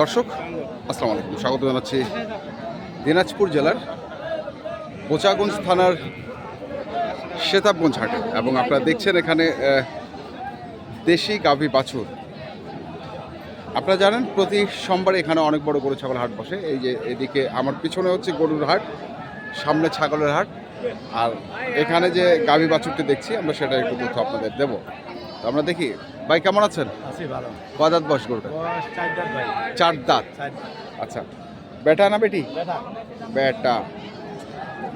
দর্শক, আসসালামু আলাইকুম। স্বাগত জানাচ্ছি দিনাজপুর জেলার বোচাগঞ্জ থানার শেতাবগঞ্জ হাটে। এবং আপনারা দেখছেন এখানে দেশি গাভী বাছুর। আপনারা জানেন, প্রতি সোমবার এখানে অনেক বড় গরু, ছাগল, হাট বসে। এই যে এদিকে আমার পিছনে হচ্ছে গরুর হাট, সামনে ছাগলের হাট। আর এখানে যে গাভী বাছুরটি দেখছি, আমরা সেটা একটু তথ্য আপনাদের দেবো। তো আমরা দেখি ভাই কেমন আছেন? কদাত বয়স গরুটা চার দাঁত আচ্ছা। বেটা না বেটি? বেটা।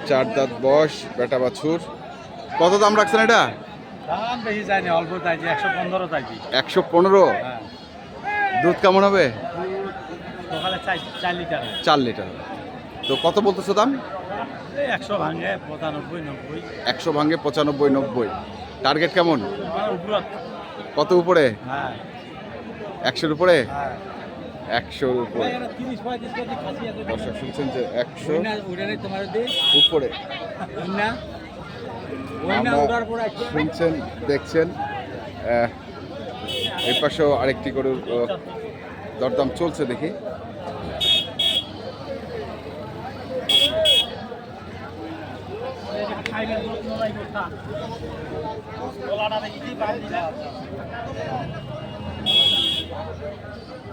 চার দাঁত বয়স বেটা বাছুর। কত দাম রাখছেন এটা? দাম বেশি যায়নি অল্প চাইছি একশো পনেরো হ্যাঁ। দুধ কেমন হবে? চার লিটার তো কত বলতেছো দাম? একশো ভাঙে পঁচানব্বই নব্বই। একশো ভাঙ্গে পঁচানব্বই নব্বই। টার্গেট কেমন? কত উপরে? হ্যাঁ। একশোর উপরে? হ্যাঁ। একশোর উপরে। দর্শক শুনছেন যে একশো উপরে। শুনছেন দেখছেন এই পাশেও আরেকটি গরুর দরদাম চলছে দেখি।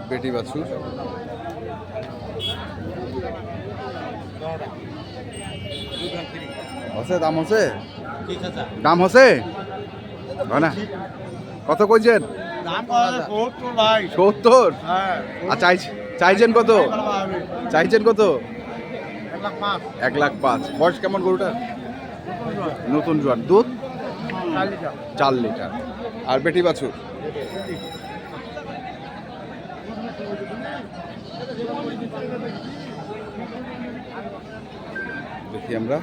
বেটি বাছুর। আছে দাম আছে দাম হয় না। কত কইছেন? সত্তর? আর চাই চাইছেন কত? চাইছেন কত? এক লাখ পাঁচ। বয়স কেমন গরুটা নতুন জোয়ার দুধ? চার লিটার। আর বেটি বাছুর? দেখি আমরা।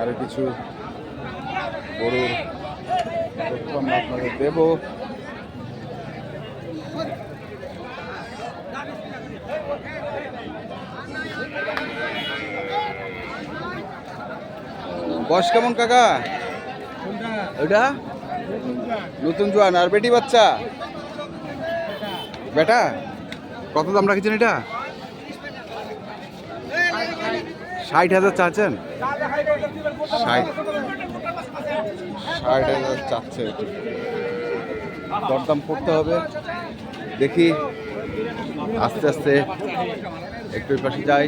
আরও কিছু গরুর আপনাদের দেব। বয়স কেমন কাকা? ওইটা? নতুন জোয়ান আর বেটি বাচ্চা? বেটা? কত দাম রাখছেন এটা? ষাট হাজার চাচ্ছেন? ষাট ষাট হাজার চাচ্ছে। দরদাম করতে হবে। দেখি। আস্তে আস্তে একটু পাশে যাই।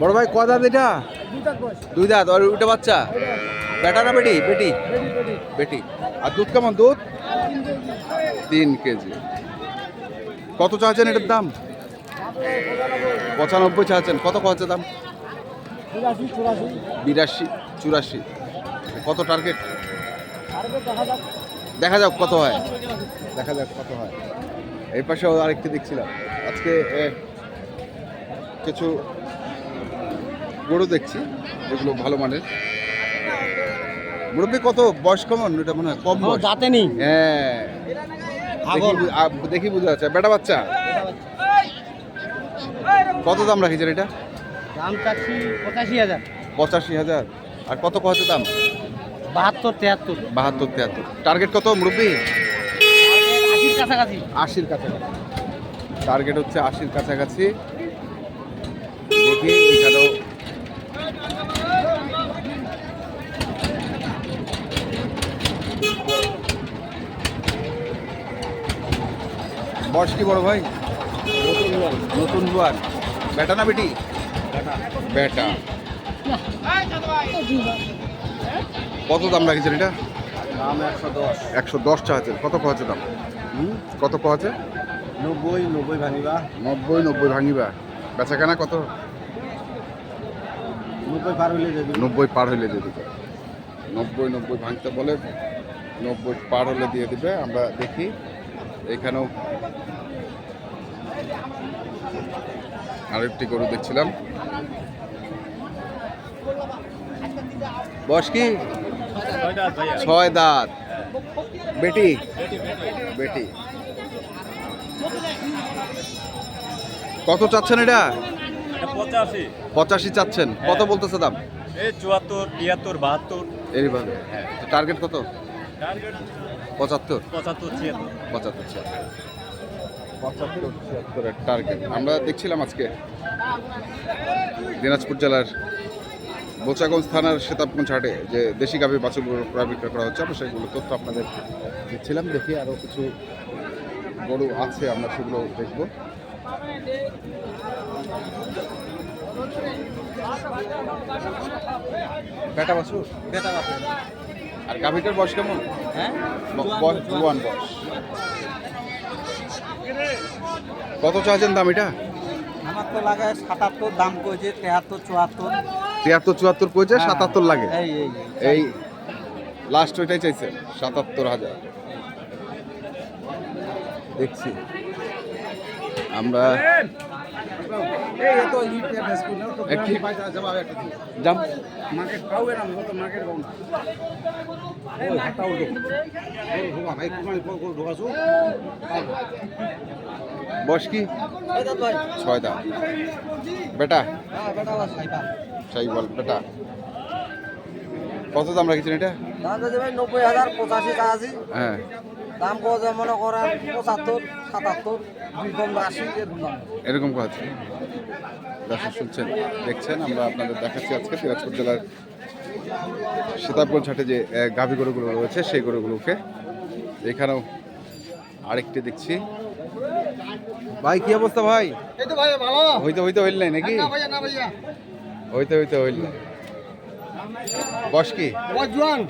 বড় ভাই, ক এটা? দুই দাঁত, আর ওইটা বাচ্চা? বেটা না বেটি? বেটি? বেটি। আর দুধ কেমন, দুধ? তিন কেজি। কত চাচ্ছেন এটার দাম? পঁচানব্বই চাচ্ছেন। কত হচ্ছে দাম? বিরাশি, চুরাশি। কত টার্গেট দেখা যাক কত হয়। দেখা যাক কত হয়। এই পাশেও আরেকটি দেখছিলাম। আজকে কিছু গরু দেখছি যেগুলো ভালো মানের। মুরব্বী কত বয়স কেমন? এটা মনে হয় কম দাঁতে নেই। হ্যাঁ। দেখি বুঝা যাচ্ছে। বেটা বাচ্চা? কত দাম রাখিছেন এটা? দাম চাচ্ছি পঁচাশি হাজার। পঁচাশি হাজার। আর কত কত দাম? বাহাত্তর তেহাত্তর। বাহাত্তর তিয়াত্তর টার্গেট কত মুরব্বী? কাছাকাছি? আশির কাছাকাছি। টার্গেট হচ্ছে আশির কাছাকাছি। দেখি এখানেও। বয়স কি বড় ভাই? নতুন জোয়ান বেটা না বেটি? বেটা কত দাম রাখছেন এটা? দাম একশো দশ। একশো দশ চাচ্ছেন কত কছে দাম? কত কছে নব্বই নব্বই ভাঙিবা। নব্বই নব্বই ভাঙিবা। বেচা কেনা কত? নব্বই পার হইলে যাবি নব্বই পার হইলে দিয়ে দিবে। নব্বই নব্বই ভাঙতে বলে নব্বই পার হলে দিয়ে দিবে। আমরা দেখি। এখানেও আরেকটি গরু দেখছিলাম। বয়স কি? ছয় দাঁত। বেটি? বেটি। কত চাচ্ছেন এটা? পঁচাশি। পঁচাশি চাচ্ছেন। কত বলতেছে দাম? এই চুয়াত্তর তিয়াত্তর বাহাত্তর। এইভাবে টার্গেট কত? টার্গেট পঁচাত্তর। পঁচাত্তর ছিয়াত্তর। পঁচাত্তর ছিয়াত্তর। পঁচাত্তর ছিয়াত্তরের টার্গেট আমরা দেখছিলাম আজকে দিনাজপুর জেলার বোচাগঞ্জ থানার সেতাবগঞ্জ হাটে যে দেশি গাভী বাছুরগুলো ক্রয় বিক্রয় করা হচ্ছে আমরা সেগুলো তথ্য আপনাদের দিচ্ছিলাম দেখি আরও কিছু গরু আছে আমরা সেগুলো দেখব। বেটা বাছুর? বেটা বাপের আর গাভীটার বয়স কেমন? হ্যাঁ? বয়স জুয়ান বয়স। কত চাইছেন দাম এটা? আমার তো লাগায় সাতাত্তর দাম কয়েছে তেহাত্তর চুয়াত্তর। তিয়াত্তর চুয়াত্তর কইছে সাতাত্তর লাগে। এই লাস্ট ওইটাই চাইছে সাতাত্তর হাজার। দেখছি। আমরা বয়স কি? ছয় দাম বেটা? বাস বল কত দাম রাখছেন এটা? দাম তো ভাই নব্বই হাজার পঁচাশি টাকাশি হ্যাঁ। দাম কত মনে করেন পঁচাত্তর সাতাত্তর দুই কম আশি এরকম কথা দর্শক শুনছেন দেখছেন আমরা আপনাদের দেখাচ্ছি আজকে দিনাজপুর জেলার সীতাবগঞ্জ হাটে যে গাভী গরুগুলো রয়েছে সেই গরুগুলোকে এখানেও আরেকটি দেখছি। ভাই কি অবস্থা ভাই? ভাই ভালো হইতে হইতে হইল নাই নাকি? না ভাইয়া না ভাইয়া। হইতে হইতে হইল বস কি? জোয়ান।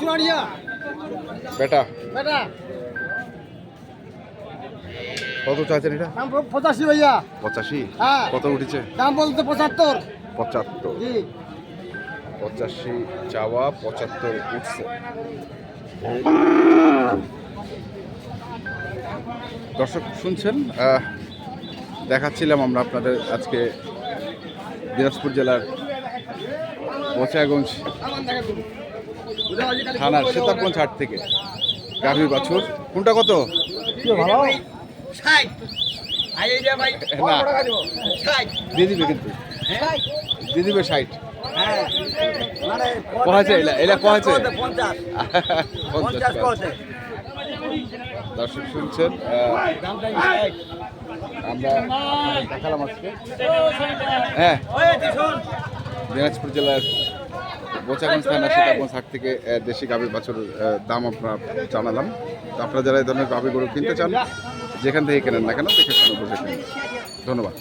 চুয়াড়িয়া বেটা। বেটা। কত চাইছেন এটা? দাম পঁচাশি ভাইয়া। পঁচাশি? হ্যাঁ। কত উঠেছে? দাম বলতে পঁচাত্তর। পঁচাত্তর। পঁচাশি চাওয়া পঁচাত্তর উঠছে। দর্শক শুনছেন? দেখাচ্ছিলাম আমরা আপনাদের আজকে দিনাজপুর জেলার বোচাগঞ্জ থানার সীতাবগঞ্জ হাট থেকে গাভী বাছুর। কোনটা কত? দিয়ে দিবে কিন্তু। দিয়ে দিবে ষাট। হ্যাঁ। মানে এলা। দর্শক শুনছেন আমরা দেখালাম আজকে। হ্যাঁ। দিনাজপুর জেলার বোচাগঞ্জ থানা সীতাগঞ্জ হাট থেকে দেশি গাভি বাছুর দাম আপনার জানালাম। তো আপনারা যারা এই ধরনের গাভী গরু কিনতে চান, যেখান থেকে কেনেন না কেন, দেখে শুনে বুঝে ধন্যবাদ।